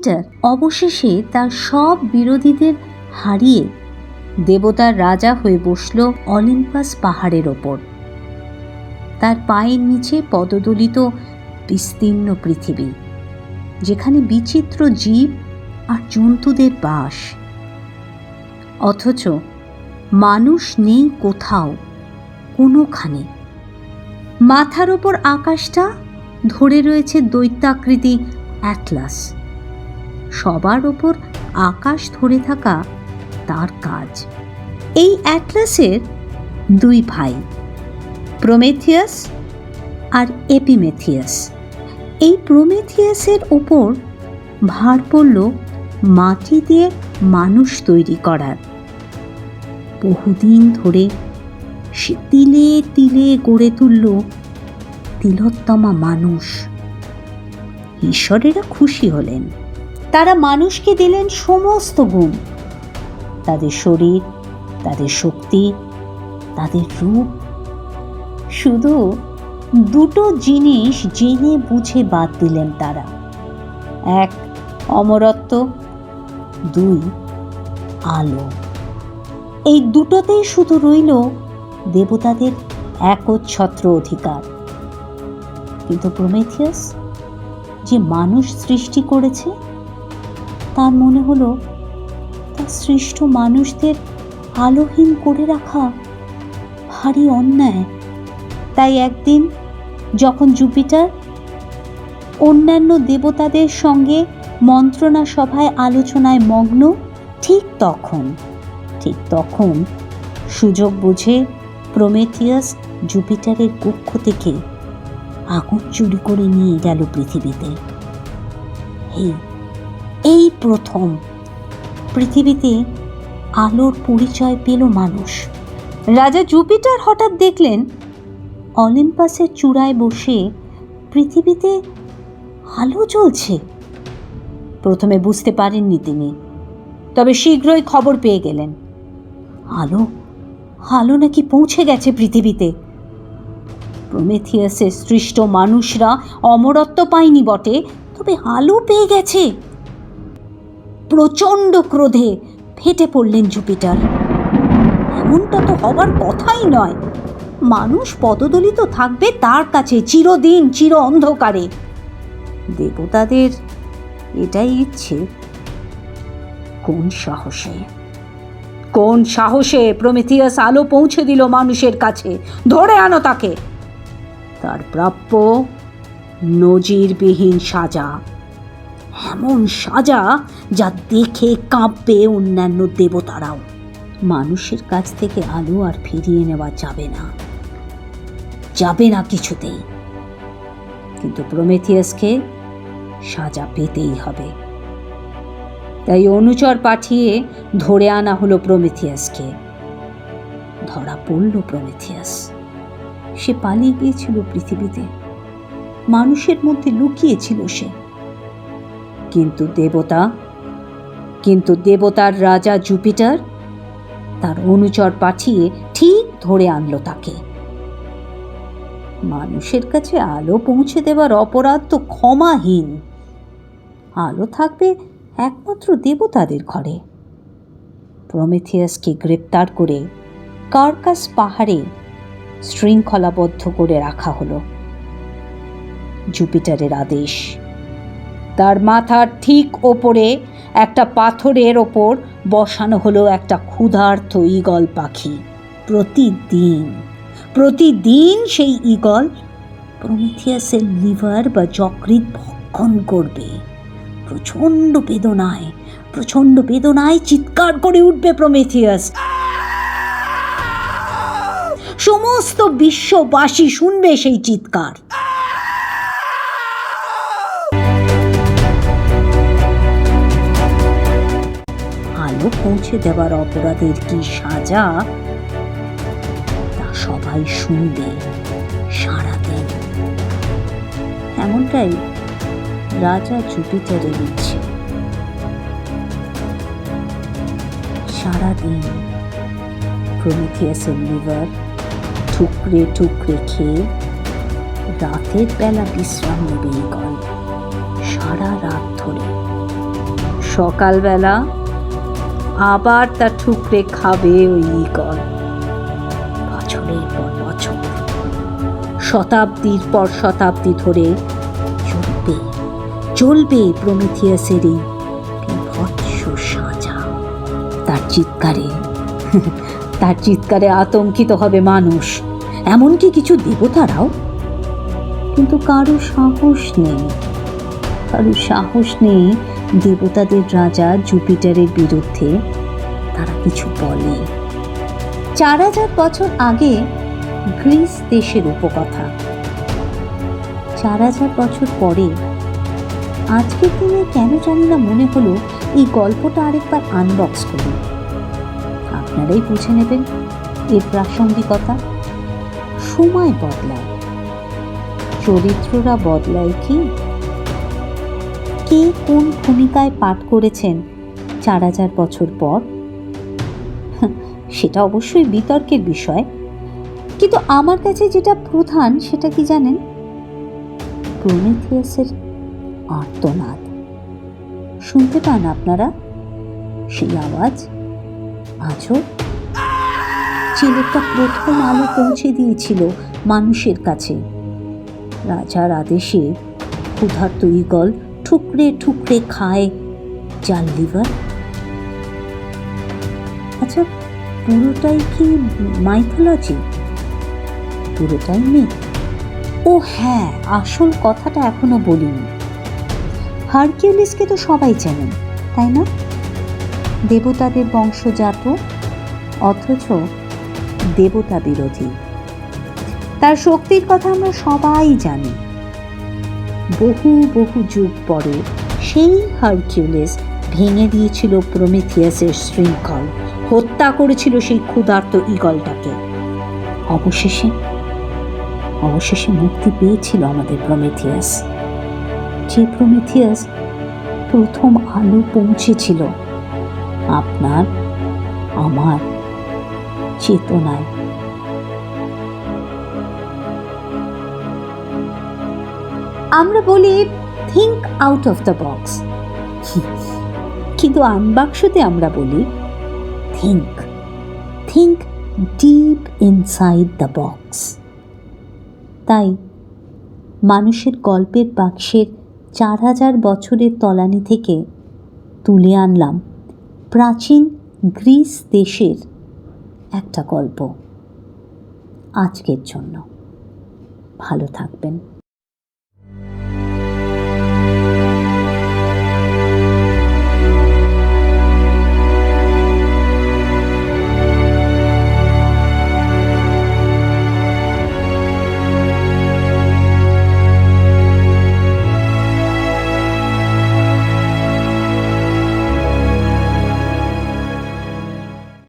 Jupiter অবশেষে তার সব বিরোধীদের হারিয়ে দেবতার রাজা হয়ে বসল অলিম্পাস পাহাড়ের ওপর। তার পায়ের নিচে পদদলিত বিস্তীর্ণ পৃথিবী, যেখানে বিচিত্র জীব আর জন্তুদের বাস। অথচ মানুষ নেই কোথাও, কোনোখানে। মাথার ওপর আকাশটা ধরে রয়েছে দৈত্যাকৃতি অ্যাটলাস। সবার ওপর আকাশ ধরে থাকা তার কাজ। এই অ্যাটলাসের দুই ভাই, প্রোমেথিয়াস আর এপিমেথিয়াস। এই প্রোমেথিয়াসের ওপর ভার পড়ল মাটি দিয়ে মানুষ তৈরি করার। বহুদিন ধরে সে তিলে তিলে গড়ে তুলল তিলোত্তমা মানুষ। ঈশ্বরেরা খুশি হলেন। তারা মানুষকে দিলেন সমস্ত গুণ। তাদের শরীর, তাদের শক্তি, তাদের রূপ। শুধু দুটো জিনিস জেনে বুঝে বাদ দিলেন তারা। এক, অমরত্ব। দুই, আলো। এই দুটোতেই শুধু রইল দেবতাদের একচ্ছত্র অধিকার। কিন্তু প্রমেথিয়াস যে মানুষ সৃষ্টি করেছে তার মনে হলো তার সৃষ্ট মানুষদের আলোহীন করে রাখা ভারী অন্যায়। তাই একদিন যখন জুপিটার অন্যান্য দেবতাদের সঙ্গে মন্ত্রণা সভায় আলোচনায় মগ্ন, ঠিক তখন ঠিক তখন সুযোগ বুঝে প্রমেথিয়াস জুপিটারের কক্ষ থেকে আগুন চুরি করে নিয়ে গেল পৃথিবীতে। এই প্রথম। পৃথিবীতে আলোর পরিচয় পেল মানুষ। রাজা জুপিটার হঠাৎ দেখলেন, অলিম্পাসের চূড়ায় বসে পৃথিবীতে আলো জ্বলছে। প্রথমে বুঝতে পারেননি তিনি, তবে শীঘ্রই খবর পেয়ে গেলেন। আলো আলো নাকি পৌঁছে গেছে পৃথিবীতে। প্রমেথিয়াসের সৃষ্ট মানুষরা অমরত্ব পায়নি বটে, তবে আলো পেয়ে গেছে। প্রচণ্ড ক্রোধে ফেটে পড়লেন জুপিটার। এমনটা তো হবার কথাই নয়। মানুষ পদদলিত থাকবে তার কাছে চিরদিন, চির অন্ধকারে। দেবতাদের এটাই ইচ্ছে। কোন সাহসে? কোন সাহসে প্রমেথিয়াস আলো পৌঁছে দিল মানুষের কাছে? ধরে আনো তাকে। তার প্রাপ্য নজিরবিহীন সাজা। এমন সাজা যা দেখে কাঁপবে অন্যান্য দেবতারাও। মানুষের কাছ থেকে আলো আর ফিরিয়ে নেওয়া যাবে না। যাবে না কিছুতেই। কিন্তু প্রমেথিয়াসকে সাজা পেতেই হবে। তাই অনুচর পাঠিয়ে ধরে আনা হলো প্রমেথিয়াসকে। ধরা পড়ল প্রমেথিয়াস। সে পালিয়ে গিয়েছিল পৃথিবীতে। মানুষের মধ্যে লুকিয়েছিল সে। কিন্তু দেবতা? কিন্তু দেবতার রাজা জুপিটার? তার অনুচর পাঠিয়ে ঠিক ধরে আনলো তাকে। মানুষের কাছে আলো পৌঁছে দেওয়ার অপরাধ তো ক্ষমাহীন। আলো থাকবে একমাত্র দেবতাদের ঘরে। প্রমেথিয়াসকে গ্রেপ্তার করে কার্কাস পাহাড়ে শৃঙ্খলাবদ্ধ করে রাখা হলো। জুপিটারের আদেশ। তার মাথার ঠিক ওপরে একটা পাথরের ওপর বসানো হলো একটা ক্ষুধার্ত ঈগল পাখি। প্রতিদিন প্রতিদিন সেই ঈগল প্রমিথিয়াসের লিভার বা যকৃৎ ভক্ষণ করবে। প্রচণ্ড বেদনায় প্রচণ্ড বেদনায় চিৎকার করে উঠবে প্রমিথিয়াস। সমস্ত বিশ্ববাসী শুনবে সেই চিৎকার। পৌঁছে দেওয়ার অপরাধের কি সাজা? তা সবাই শুনবে সারাদিন এমনটাই রাজা জুপিটারের ইচ্ছে। সারাদিন প্রমিথিয়াসের লিভার ঠুকরে ঠুকরে খেয়ে রাতের বেলা বিশ্রাম নেবে সারা রাত ধরে। সকালবেলা আবার তা ঠুকরে খাবে ওই ইগল। বছরের পর বছর, শতাব্দীর পর শতাব্দী ধরে চলবে চলবে প্রমিথিয়াসের এই সাজা। তার চিৎকারে তার চিৎকারে আতঙ্কিত হবে মানুষ, এমনকি কিছু দেবতারাও। কিন্তু কারও সাহস নেই, কারও সাহস নেই দেবতাদের রাজা জুপিটারের বিরুদ্ধে তারা কিছু বলে। চার হাজার বছর আগে গ্রিস দেশের উপকথা। চার হাজার বছর পরে আজকের দিনে কেন জানি না মনে হলো এই গল্পটা আরেকবার আনবক্স করি আপনারাই বুঝে নেবেন এর প্রাসঙ্গিকতা। সময় বদলায়। চরিত্ররা বদলায় কি? কে কোন ভূমিকায় পাঠ করেছেন চার হাজার বছর পর? সেটা অবশ্যই বিতর্কের বিষয়। কিন্তু আমার কাছে যেটা প্রধান, সেটা কি জানেন? প্রমিথিয়াসের আর্তনাদ। শুনতে পান আপনারা? সেই আওয়াজ আজও ছেলেটা প্রথম আলো পৌঁছে দিয়েছিল মানুষের কাছে। রাজার আদেশে ক্ষুধার্ত ইগল ঠুকরে ঠুকরে খায় জাল লিভার। আচ্ছা পুরোটাই কি মাইথোলজি পুরোটাই মিথ ও হ্যাঁ আসল কথাটা এখনও বলিনি। হারকিউলিসকে তো সবাই চেনেন তাই না? দেবতাদের বংশজাত, অথচ দেবতা বিরোধী তার শক্তির কথা আমরা সবাই জানি। বহু বহু যুগ পরে সেই হারকিউলিস ভেঙে দিয়েছিল প্রমিথিয়াসের শৃঙ্খল। হত্যা করেছিল সেই ক্ষুধার্ত ইগলটাকে অবশেষে অবশেষে মুক্তি পেয়েছিল আমাদের প্রমিথিয়াস। যে প্রমিথিয়াস প্রথম আলো পৌঁছেছিল আপনার, আমার চেতনায়। আমরা বলি think out of the box কিন্তু আনবাক্সতে আমরা বলি think think deep inside the box তাই মানুষের গল্পের বাক্সের চার হাজার বছরের তলানি থেকে তুলে আনলাম প্রাচীন গ্রিস দেশের একটা গল্প। আজকের জন্য। ভালো থাকবেন।